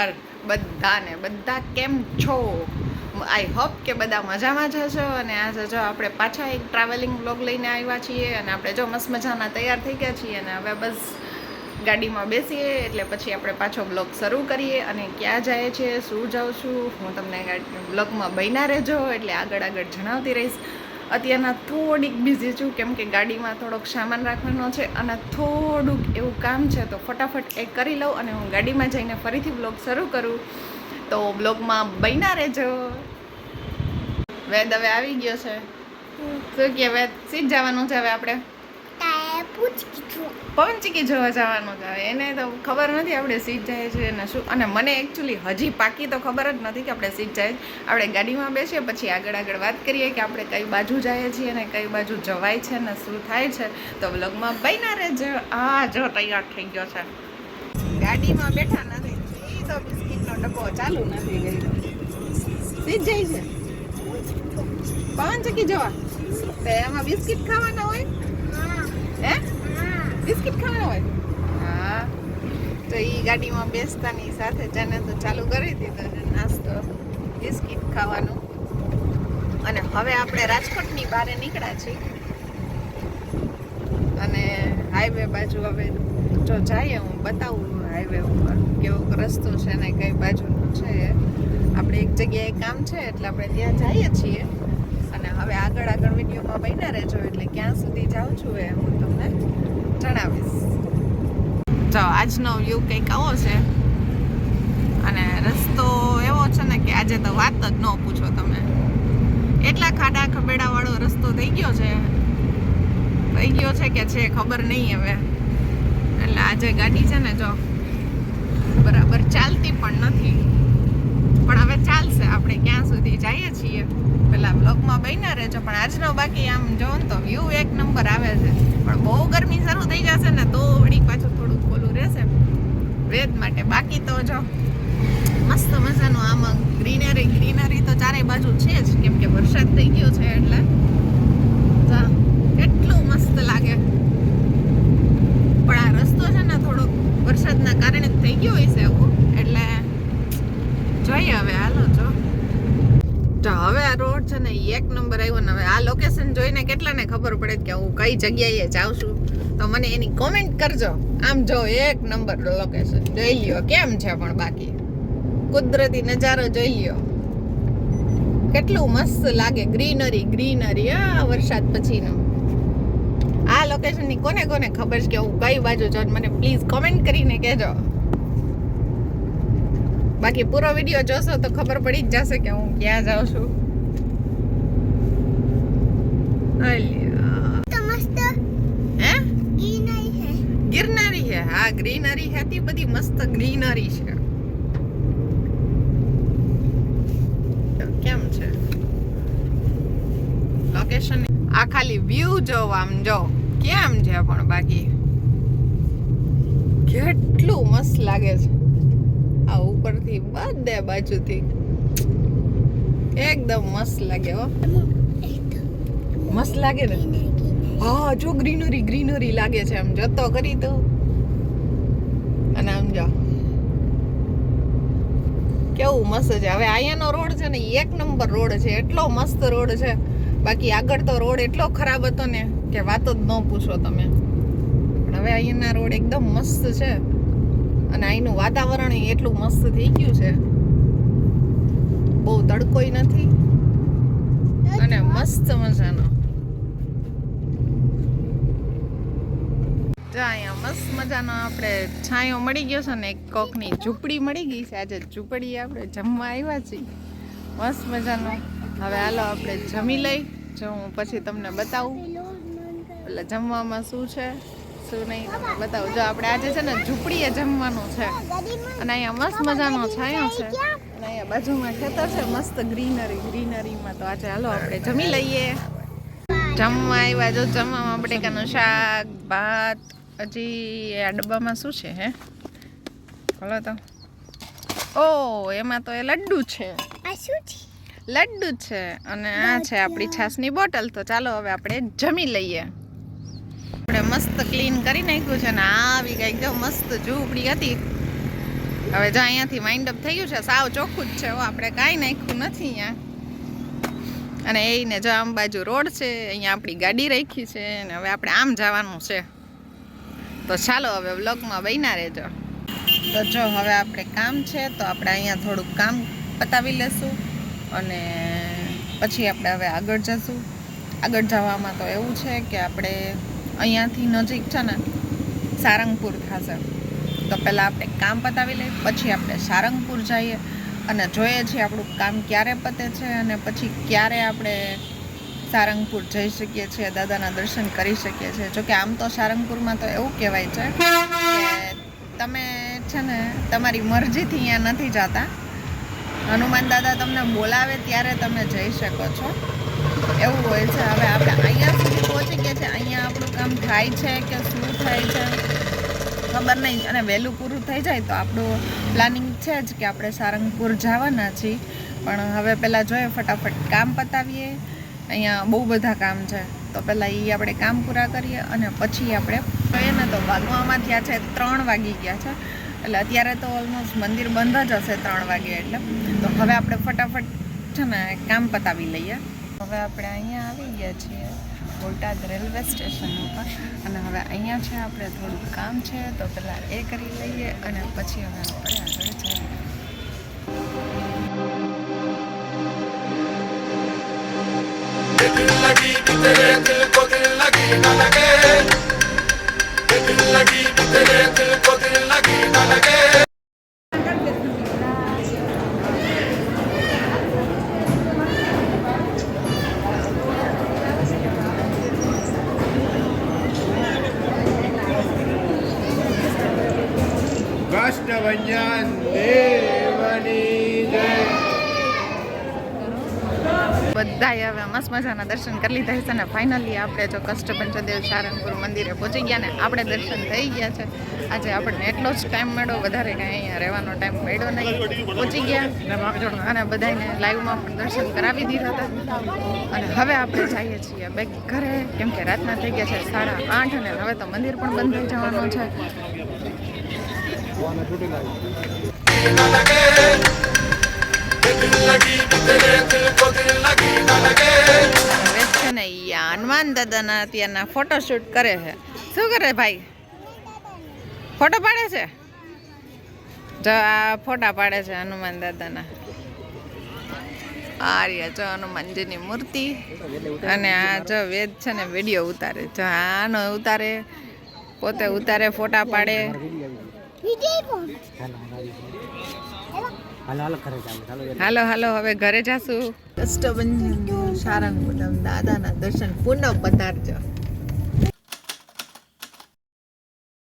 Work બધાને, બધા કેમ છો? આઈ હોપ કે બધા મજામાં જ હશો અને આજે જો આપણે પાછા એક ટ્રાવેલિંગ બ્લોગ લઈને આવ્યા છીએ અને આપણે જો મસ્ત મજાના તૈયાર થઈ ગયા છીએ અને હવે બસ ગાડીમાં બેસીએ એટલે પછી આપણે પાછો બ્લોગ શરૂ કરીએ અને ક્યાં જાય છે, શું જાઉં છું, હું તમને બ્લોગમાં બન્યા રહેજો એટલે આગળ આગળ જણાવતી રહીશ. અત્યારના થોડીક બિઝી છું કેમ કે ગાડીમાં થોડોક સામાન રાખવાનો છે અને થોડુંક એવું કામ છે તો ફટાફટ એ કરી લઉં અને હું ગાડીમાં જઈને ફરીથી બ્લોગ શરૂ કરું. તો બ્લોગમાં બન્યા રહેજો. વેદ હવે આવી ગયો છે. શું કે વેદ સીધ જવાનું છે હવે આપણે? પવનચીકી જોવા જવાનું છે આવે. એને તો ખબર નથી આપણે સીટ જાય છે ને શું. અને મને એકચ્યુઅલી હજી પાકી તો ખબર જ નથી કે આપણે સીટ જાય આપણે ગાડીમાં બેસીએ, પછી આગળ આગળ વાત કરીએ કે આપણે કઈ બાજુ જઈએ છીએ અને કઈ બાજુ જવાય છે ને શું થાય છે. તો બ્લોગમાં બન્યા રહેજો. આ જો તૈયાર થઈ ગયો છે. ગાડીમાં બેઠા નથી. તો બિસ્કિટનો ડબ્બો ચાલુ નથી ગયો સીટ જાય છે. પવનચીકી જોવા. તો એમાં બિસ્કિટ ખાવાના હોય? હા? બિસ્કિટ ખાવાના હોય? હા. તો એ ગાડીમાં બેસતાની સાથે જાને તો ચાલુ કરી દીધો ને નાસ્તો, બિસ્કિટ ખાવાનું. અને હવે આપણે રાજકોટની બહાર નીકળ્યા છીએ. અને હાઈવે બાજુ હવે જો જઈએ, હું બતાવું હાઈવે ઉપર કેવો રસ્તો છે ને કઈ બાજુનું છે. આપણે એક જગ્યાએ કામ છે, એટલે આપણે ત્યાં જઈએ છીએ. અને હવે આગળ આગળ વિડીયોમાં બન્યા રહેજો, એટલે ક્યાં સુધી જાઉં છું એ હું તમને જણાવીશ. તો આજનો વ્યૂ કંઈક આવો છે. અને રસ્તો એવો છે ને કે આજે તો વાત જ ન પૂછો તમે. એટલા ખાડા ખબેડા વાળો રસ્તો થઈ ગયો છે. થઈ ગયો છે કે છે ખબર નહીં હવે. એટલે આજે ગાડી છે ને જો, બરાબર ચાલતી પણ નથી પણ હવે ચાલશે આપણે ક્યાં સુધી જઈએ છીએ પેલા બ્લોગમાં બન્યા રહેજો. પણ આજનો બાકી આમ જોવો ને તો વ્યૂ એક નંબર આવે છે. પણ બહુ ગરમી શરૂ થઈ જશે ને તો વળી પાછું થોડું ખોલું રહેશે. વેદ માટે બાકી તો જો. મસ્ત મજાનું આમ ગ્રીનરી ગ્રીનરી તો ચારે બાજુ છે જ. કેમ કે વરસાદ થઈ ગયો છે એટલે. જા, કેટલું મસ્ત લાગે. પણ આ રસ્તો છે ને થોડોક વરસાદના કારણે જ થઈ ગયો છે એવું એટલે જોઈએ હવે હાલો જો તો હવે આ રોડ છે ને એક નંબર આવ્યો ને હવે આ લોકેશન જોઈને કેટલાને ખબર પડે કે હું કઈ જગ્યાએ જાઉં છું. તો મને એની કોમેન્ટ કરજો. આમ જો એક નંબર લોકેશન જોઈ લ્યો, કેમ છે પણ બાકી? કુદરતી નજારો જોઈ લ્યો. કેટલું મસ્ત લાગે. ગ્રીનરી ગ્રીનરી આ વરસાદ પછીનો. આ લોકેશનની કોને કોને ખબર છે કે હું કઈ બાજુ જાઉં મને પ્લીઝ કોમેન્ટ કરીને કહેજો. બાકી પૂરો વીડિયો જોશો તો ખબર પડી જ જશે કે હું ક્યાં જાઉં છું. ગ્રીનરી છે. ગિરનારી છે? હા ગ્રીનરી હતી બધી મસ્ત ગ્રીનરી છે. કેમ છે? લોકેશન આ ખાલી વ્યૂ જો આમ જો. કેમ છે પણ બાકી? કેટલું મસ્ત લાગે છે. આ ઉપરથી બધે બાજુથી. એકદમ મસ્ત લાગે હો. મસ્ત લાગે ને? હા, જો ગ્રીનરી ગ્રીનરી લાગે છે આમ. જતો કરી તો. અને આમ જો. કેવું મસ્ત છે. હવે અહીંયાનો રોડ છે ને એક નંબર રોડ છે. એટલો મસ્ત રોડ છે. બાકી આગળ તો રોડ એટલો ખરાબ હતો ને કે વાતો જ ન પૂછો તમે. પણ હવે અહીંયાના રોડ એકદમ મસ્ત છે. અને અહીંનું વાતાવરણ એટલું મસ્ત થઈ ગયું છે. બહુ તડકોય નથી. મસ્ત મજાનો મસ્ત મજાનો આપણે છાંયો મળી ગયો છે ને કોકની ઝૂંપડી મળી ગઈ છે. આજે ઝૂંપડી આપણે જમવા આવ્યા છીએ. મસ્ત મજાનો હવે હાલો આપણે જમી લઈ. જો હું પછી તમને બતાવું. એટલે જમવામાં શું છે, શું નહીં બતાવું. જો આપણે આજે છે ને ઝૂંપડીએ જમવાનું છે. અને અહીંયા મસ્ત મજાનો છાંયો છે. અહીંયા બાજુમાં ખેતર છે મસ્ત ગ્રીનરી ગ્રીનરીમાં તો આજે હાલો આપણે જમી લઈએ. જમવા આવ્યા જો જમવામાં બટેકાનું શાક ભાત હજી આ ડબ્બામાં શું છે હે? બોલો તો. ઓ એમાં તો એ લડ્ડુ છે. આ શું છે? લડ્ડુ છે અને આ છે આપણી છાસની બોટલ. તો ચાલો હવે આપણે જમી લઈએ. આપણે મસ્ત ક્લીન કરી નાખ્યું છે ને આવી કંઈક જો મસ્ત ઝૂંપડી હતી. હવે જો અહીંયાથી માઇન્ડ અપ થઈ ગયું છે, સાવ ચોખ્ખું જ છે આપણે કાંઈ નાખ્યું નથી અહીંયા. અને એને જો આમ બાજુ રોડ છે, અહીંયા આપણી ગાડી રાખી છે, અને હવે આપણે આમ જવાનું છે. તો ચાલો હવે વ્લોગમાં બહીના રહેજો. તો જો હવે આપણે કામ છે, તો આપણે અહીંયા થોડુંક કામ પતાવી લેશું, અને પછી આપણે હવે આગળ જશું. આગળ જવામાં તો એવું છે કે આપણે અહીંયાથી નજીક છે ને, સારંગપુર થશે. તો પહેલાં આપણે કામ પતાવી લઈએ, પછી આપણે સારંગપુર જઈએ અને જોઈએ છીએ આપણું કામ ક્યારે પતે છે અને પછી ક્યારે આપણે સારંગપુર જઈ શકીએ છીએ, દાદાના દર્શન કરી શકીએ છીએ. જોકે આમ તો સારંગપુરમાં તો એવું કહેવાય છે કે તમે છે ને તમારી મરજીથી અહીંયા નથી જતા. હનુમાન દાદા તમને બોલાવે ત્યારે તમે જઈ શકો છો. એવું હોય છે. હવે આપણે અહીંયા સુધી પહોંચી ગયા છે. અહીંયા આપણું કામ થાય છે કે શું થાય છે? ખબર નહીં. અને વહેલું પૂરું થઈ જાય તો આપણું પ્લાનિંગ છે જ કે આપણે સારંગપુર જવાના છીએ. પણ હવે પહેલાં જોઈએ, ફટાફટ કામ પતાવીએ. અહીંયા બહુ બધા કામ છે. તો પહેલાં એ આપણે કામ પૂરા કરીએ અને પછી આપણે જોઈએ ને તો વાગવામાં થયા છે ત્રણ વાગી ગયા છે. એટલે અત્યારે તો ઓલમોસ્ટ મંદિર બંધ જ હશે ત્રણ વાગે એટલે. તો હવે આપણે ફટાફટ છે ને કામ પતાવી લઈએ. હવે આપણે અહીંયા આવી ગયા છીએ. બોટાદ રેલવે સ્ટેશન ઉપર અને હવે અહીંયા છે આપણે થોડુંક કામ છે તો પહેલાં એ કરી લઈએ અને પછી હવે આપણે આગળ જઈએ दिल लगी कि तेरे दिल को दिल लगी न लगे दिल लगी कि तेरे दिल को કષ્ટભંજન દેવની બધાએ હવે મસ્ત મજાના દર્શન કરી લીધા છે અને ફાઇનલી આપણે જો કષ્ટપંચદેવ સારંગપુર મંદિરે પહોંચી ગયા ને આપણે દર્શન થઈ ગયા છે. આજે આપણને એટલો જ ટાઈમ મળ્યો, વધારે કાંઈ અહીંયા રહેવાનો ટાઈમ મળ્યો નહીં. પહોંચી ગયા અને બધાને લાઈવમાં પણ દર્શન કરાવી દીધા હતા. અને હવે આપણે જઈએ છીએ બેક ઘરે, કેમ કે રાતના થઈ ગયા છે સાડા આઠ અને હવે તો મંદિર પણ બંધ થઈ જવાનું છે. છે ને હનુમાન દાદાના અત્યારના ફોટોશૂટ કરે છે. શું કરે ભાઈ? ફોટો પાડે છે? જો આ ફોટા પાડે છે? હનુમાન દાદાના આ જો હનુમાનજીની મૂર્તિ. અને આ જો વેદ છે ને વીડિયો ઉતારે. જો આનો ઉતારે પોતે ઉતારે ફોટા પાડે. હાલો હાલો હવે ઘરે જાશું. કષ્ટભંજન સારંગપુરમ દાદાના દર્શન પુનઃ પધારજો.